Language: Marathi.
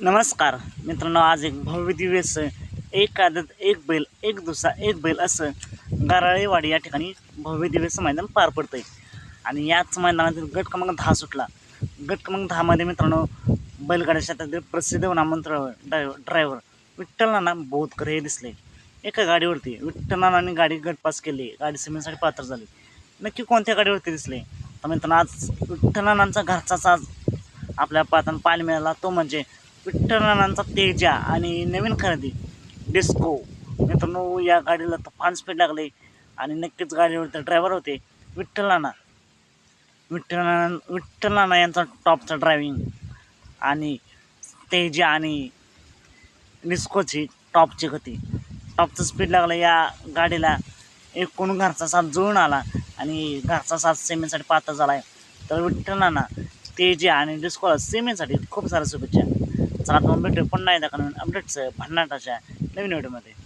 नमस्कार मित्रांनो आज एक भव्य दिवस एक आदत एक बैल एक दुसरा एक बैल असं गाराळेवाडी या ठिकाणी भव्य दिवस मैदान पार पडतंय. आणि याच मैदानातील गट क्रमांक दहा सुटला. गट क्रमांक दहामध्ये मित्रांनो बैलगाड्या क्षेत्रातील प्रसिद्ध नामंत्र ड्रायव्हर ड्रायव्हर विठ्ठल नाना बोधकर हे दिसले. एका गाडीवरती विठ्ठल नानांनी गाडी गटपास केली. गाडी सिमेंटसाठी पात्र झाली. नक्की कोणत्या गाडीवरती दिसले? तर मित्रांनो आज विठ्ठल नानांचा घरचाच आज आपल्या पातान पाणी मिळाला. तो म्हणजे विठ्ठलनानांचा तेजा आणि नवीन खरेदी. डिस्को. मित्रांनो या गाडीला तुफान स्पीड लागले आणि नक्कीच गाडीवरचे ड्रायव्हर होते विठ्ठलनाना विठ्ठलनाना विठ्ठलनाना यांचा टॉपचा ड्रायव्हिंग आणि तेजा आणि डिस्कोची टॉपची गती. टॉपचं स्पीड लागलं या गाडीला. एकूण घरचा साथ जुळून आला आणि घरचा साथ सेमीसाठी पात्र झाला आहे तर विठ्ठलांना तेजी आणि डिस्कोला सेमीसाठी खूप साऱ्या शुभेच्छा. चला मग भेटू पुन्हा एकदा नवीन अपडेट्स भन्नाटाच्या नवीन व्हिडिओमध्ये